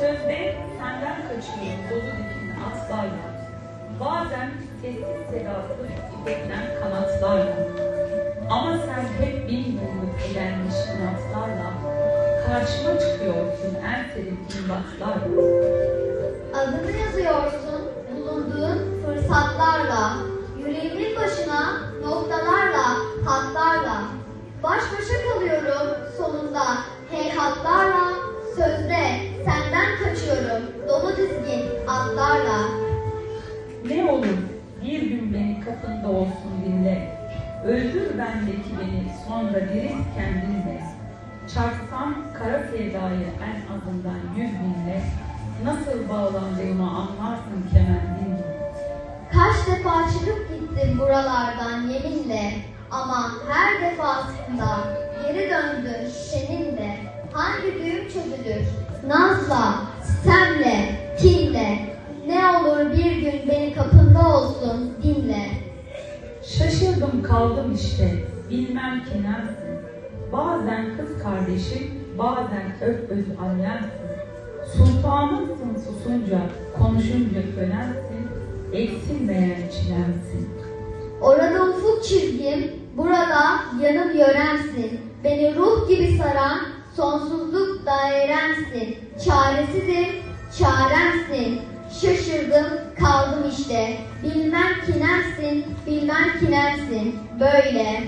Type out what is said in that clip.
Sözde senden kaçıyorum dolu dikimli atlarla. Bazen sessiz sedasız titretilen kanatlarla. Ama sen hep bin yıllık elenmiş kanatlarla. Karşıma çıkıyorsun en serin imbatlarla. Adını yazıyorsun bulunduğun fırsatlarla, yüreğimin başına noktalarla, hatlarla. Baş başa kalıyorum sonunda Olur bir gün beni kapında olsun dinle. Öldür bendeki beni sonra dirilt kendinle. Çarpsam kara sevdayı en azından yüz binle. Nasıl bağlandığımı anlarsın kemendinle. Kaç defa çıkıp gittim buralardan yeminle ama her defasında geri döndün seninle. Hangi düğüm çözülür? Nazla, sitemle, kinle. Ne olur bir gün beni kapında olsun dinle. Şaşırdım kaldım işte, bilmem ki neresin. Bazen kız kardeşim, bazen öp öz annemsin. Sultanımsın susunca, konuşunca sönersin. Eksilmeyen çilemsin. Orada ufuk çizgim, burada yanım yörensin. Beni ruh gibi saran sonsuzluk dairemsin. Çaresizim, çaremsin. Şaşırdım, kaldım işte. Bilmem ki nemsin, bilmem ki nemsin. Böyle.